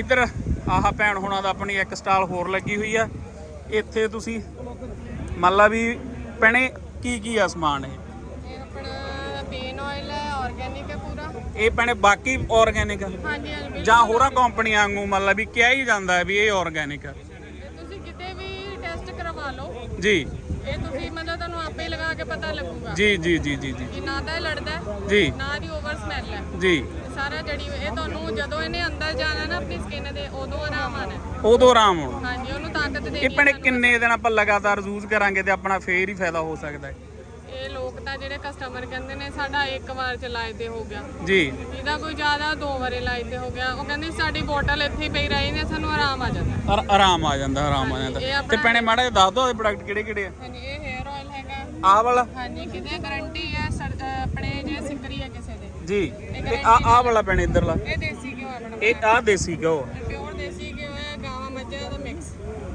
ਇੱਧਰ ਆਹ ਭੈਣ ਹੋਣਾ ਦਾ ਆਪਣੀ ਇੱਕ ਸਟਾਲ ਹੋਰ ਲੱਗੀ ਹੋਈ ਆ। ਇੱਥੇ ਤੁਸੀਂ ਮੰਨ ਲਾ ਵੀ ਭੈਣੇ ਕੀ ਕੀ ਆ ਸਮਾਨ ਇਹ? ਇਹ ਆਪਣਾ ਪੇਨ ਆਇਲ ਹੈ ਆਰਗੈਨਿਕ ਹੈ ਪੂਰਾ। ਇਹ ਭੈਣੇ ਬਾਕੀ ਆਰਗੈਨਿਕ ਹਾਂਜੀ ਹਾਂਜੀ ਬਿਲਕੁਲ। ਜਾਂ ਹੋਰਾਂ ਕੰਪਨੀਆਂ ਵਾਂਗੂ ਮੰਨ ਲਾ ਵੀ ਕਿਹਾ ਹੀ ਜਾਂਦਾ ਹੈ ਵੀ ਇਹ ਆਰਗੈਨਿਕ ਆ। ਤੁਸੀਂ ਕਿਤੇ ਵੀ ਟੈਸਟ ਕਰਵਾ ਲਓ। ਜੀ। ਇਹ ਤੁਸੀਂ ਮਤਲਬ ਤੁਹਾਨੂੰ ਆਪੇ ਹੀ ਲਗਾ ਕੇ ਪਤਾ ਲੱਗੂਗਾ। ਜੀ ਜੀ ਜੀ ਜੀ ਜੀ। ਕਿ ਨਾ ਤਾਂ ਇਹ ਲੜਦਾ ਹੈ ਜੀ। ਨਾ ਦੀ ਓਵਰ ਸਮੈਲ ਹੈ। ਜੀ। ਇਹ ਸਾਰਾ ਜੜੀ ਇਹ ਤੁਹਾਨੂੰ ਜਦੋਂ ਇਹਨੇ ਅੰਦਰ ਜਾਣਾ ਨਾ ਆਪਣੀ ਸਕਿਨ ਦੇ ਉਦੋਂ ਆਰਾਮ ਆਣਾ ਹੈ। ਉਦੋਂ ਆਰਾਮ ਹਾਂਜੀ ਉਹਨੂੰ ਤਾਕਤ ਦੇਣੀ ਇਹ ਭੈਣੇ ਕਿੰਨੇ ਦਿਨ ਆਪਾਂ ਲਗਾਤਾਰ ਯੂਜ਼ ਕਰਾਂਗੇ ਤੇ ਆਪਣਾ ਫੇਰ ਹੀ ਫਾਇਦਾ ਹੋ ਸਕਦਾ ਹੈ। ਇਹ ਲੋਕ ਤਾਂ ਜਿਹੜੇ ਕਸਟਮਰ ਕਹਿੰਦੇ ਨੇ ਸਾਡਾ ਇੱਕ ਵਾਰ ਚ ਲਾਏ ਤੇ ਹੋ ਗਿਆ। ਜੀ। ਜਿਹਦਾ ਕੋਈ ਜ਼ਿਆਦਾ ਦੋ ਵਾਰੇ ਲਾਏ ਤੇ ਹੋ ਗਿਆ। ਉਹ ਕਹਿੰਦੇ ਸਾਡੀ ਬੋਟਲ ਇੱਥੇ ਹੀ ਪਈ ਰਹੀ ਨੇ ਸਾਨੂੰ ਆਰਾਮ ਆ ਜਾਂਦਾ। ਅਰ- ਆਰਾਮ ਆ ਜਾਂਦਾ ਆਰਾਮ ਆ ਇਹ ਜਾਂਦਾ ਤੇ ਆਪਣਾ- ਭੈਣੇ ਮਾੜਾ ਜਿਹਾ ਦੱਸ ਦਿਓ ਇਹ ਪ੍ਰੋਡਕਟ ਕਿਹੜੇ ਕਿਹੜੇ ਆ? ਹਾਂਜੀ ਇਹ ਹੇਅਰ ਆਇਲ ਹੈਗਾ। ਆਹ ਵਾਲਾ? ਹਾਂਜੀ ਕਿਤੇ ਗਾਰੰਟੀ ਹੈ ਸਰ- ਅਹ ਆਪਣੇ ਜੇ ਸਿਕਰੀ ਹੈ ਕਿਸੇ ਦੇ। ਜੀ। ਤੇ ਆ ਆਹ ਵਾਲਾ ਭੈਣੇ ਇੱਧਰਲਾ। ਇਹ ਦੇਸੀ ਘਿਓ ਹੈ ਆਪਣਾ ਇਹ ਆਹ ਦੇਸੀ ਘਿਓ ਪਿਓਰ ਦੇਸੀ ਘਿਓ ਹੈ ਗਾਵਾਂ ਮੱਝਾਂ ਦਾ ਮਿਕਸ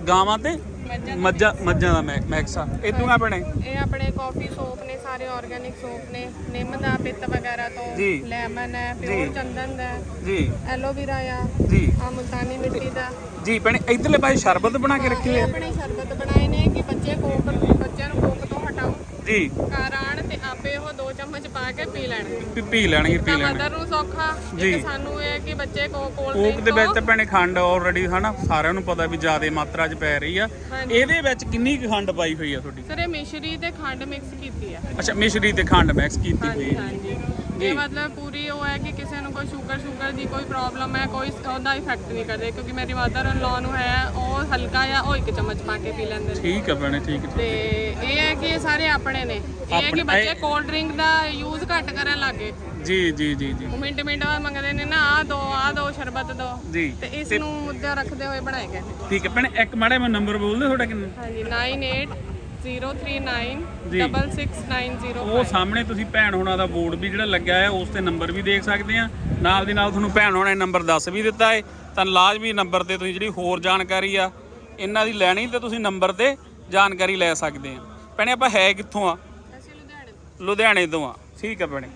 ਗਾਵਾਂ ਤੇ? ਮੱਝਾਂ ਮੱਝਾਂ ਦਾ ਮੈਕਸ ਆ। ਇਦੋਂ ਭੈਣੇ ਇਹ ਆਪਣੇ ਕਾਫੀ ਸੋਪ ਨੇ ਸਾਰੇ ਆਰਗੈਨਿਕ ਸੋਪ ਨੇ। ਨਿੰਮ ਦਾ ਪਿੱਤ ਵਗੈਰਾ ਤੋਂ ਜੀ। ਲੈਮਨ ਹੈ ਪਿਓਰ ਚੰਦਨ ਦਾ ਹੈ, ਜੀ। ਐਲੋਵੀਰਾ ਆ। ਜੀ। ਆ ਮੁਲਤਾਨੀ ਮਿੱਟੀ ਦਾ। ਜੀ ਭੈਣੇ ਇਧਰਲੇ ਪਾਸੇ ਸ਼ਰਬਤ ਬਣਾ ਕੇ ਰੱਖੇ ਇਹ ਆ। ਆਪਣੇ ਸ਼ਰਬਤ ਬਣਾਏ ਨੇ ਕਿ ਬੱਚੇ ਕੋਕ ਬੱਚਿਆਂ ਨੂੰ ਕੋਕ ਤੋਂ ਹਟਾਓ। ਜੀ। ਘਰ ਉਹ ਦੋ ਚਮਚ ਪਾ ਕੇ ਪੀ ਲੈਣ ਪੀ- ਪੀ ਲੈਣਗੇ ਪੀ ਤਾਂ ਲੈਣਗੇ। ਮਦਰ ਨੂੰ ਸੌਖਾ ਜੀ। ਇੱਕ ਸਾਨੂੰ ਇਹ ਕਿ ਬੱਚੇ ਕੋ ਕੋਲ ਕੋਕ ਦੇ ਵਿੱਚ ਤਾਂ ਭੈਣੇ ਖੰਡ ਆਲਰੇਡੀ ਹਨਾ ਸਾਰਿਆਂ ਨੂੰ ਪਤਾ ਵੀ ਜ਼ਿਆਦਾ ਮਾਤਰਾ 'ਚ ਪੈ ਰਹੀ ਆ। ਹਾਂਜੀ। ਇਹਦੇ ਵਿੱਚ ਕਿੰਨੀ ਕੁ ਖੰਡ ਪਾਈ ਹੋਈ ਆ ਤੁਹਾਡੀ? ਸਰ ਇਹ ਮਿਸ਼ਰੀ ਤੇ ਖੰਡ ਮਿਕਸ ਕੀਤੀ ਹੈ ਅੱਛਾ ਮਿਸ਼ਰੀ ਤੇ ਖੰਡ ਮਿਕਸ ਕੀਤੀ ਹੋਈ ਹਾਂਜੀ ਹੈ ਹਾਂਜੀ। ਇਹ ਮਤਲਬ ਪੂਰੀ ਉਹ ਹੈ ਕਿ ਕਿਸੇ ਨੂੰ ਕੋਈ ਸ਼ੂਗਰ ਸ਼ੂਗਰ ਦੀ ਕੋਈ ਪ੍ਰੋਬਲਮ ਹੈ ਕੋਈ ਉਹਦਾ ਇਫੈਕਟ ਨਹੀਂ ਕਰਦੇ ਕਿਉਂਕਿ ਮੇਰੀ ਮਦਰ ਇਨ ਲਾਅ ਨੂੰ ਹੈ ਉਹ ਹਲਕਾ ਜਾਂ ਉਹ ਇੱਕ ਚਮਚ ਪਾ ਕੇ ਪੀ ਲੈਂਦੇ ਠੀਕ ਹੈ ਭੈਣੇ ਠੀਕ ਤੇ ਇਹ ਹੈ ਕਿ ਇਹ ਸਾਰੇ ਆਪਣੇ ਨੇ। ਇਹ ਹੈ ਕਿ ਬੱਚੇ ਕੋਲਡ ਡਰਿੰਕ ਦਾ ਯੂਜ਼ ਘੱਟ ਕਰਨ ਲੱਗੇ ਜੀ ਜੀ ਜੀ ਜੀ। ਉਹ ਮਿੰਟ ਮਿੰਟ ਬਾਅਦ ਮੰਗਦੇ ਨੇ ਨਾ ਆ ਦੋ ਆ ਦੋ ਸ਼ਰਬਤ ਦੋ। ਜੀ। ਤੇ ਇਸ ਨੂੰ ਮੁੱਦਾ ਰੱਖਦੇ ਹੋਏ ਬਣਾਏ ਗਏ ਠੀਕ ਹੈ ਭੈਣੇ ਇੱਕ ਮਾੜਾ ਮੈਨੂੰ ਨੰਬਰ ਬੋਲ ਦਿਓ ਤੁਹਾਡਾ ਕਿੰਨਾ? ਹਾਂਜੀ 98 0396690 ਉਹ ਸਾਹਮਣੇ ਤੁਸੀਂ ਭੈਣ ਹੋਣਾ ਦਾ ਬੋਰਡ ਵੀ ਜਿਹੜਾ ਲੱਗਿਆ ਹੈ ਉਸ ਤੇ ਨੰਬਰ ਵੀ ਦੇਖ ਸਕਦੇ ਆ ਨਾਲ ਦੀ ਨਾਲ ਤੁਹਾਨੂੰ ਭੈਣ ਹੋਣਾ ਨੇ ਨੰਬਰ ਦੱਸ ਵੀ ਦਿੱਤਾ ਹੈ। ਤਾਂ ਲਾਜ਼ਮੀ ਨੰਬਰ ਤੇ ਤੁਸੀਂ ਜਿਹੜੀ ਹੋਰ ਜਾਣਕਾਰੀ ਆ ਇਹਨਾਂ ਦੀ ਲੈਣੀ ਤੇ ਤੁਸੀਂ ਨੰਬਰ ਤੇ ਜਾਣਕਾਰੀ ਲੈ ਸਕਦੇ ਆ ਭੈਣੇ ਆਪਾਂ ਹੈ ਕਿੱਥੋਂ ਆ? ਲੁਧਿਆਣੇ ਲੁਧਿਆਣੇ ਤੋਂ ਆ। ਠੀਕ ਆ ਭੈਣੇ।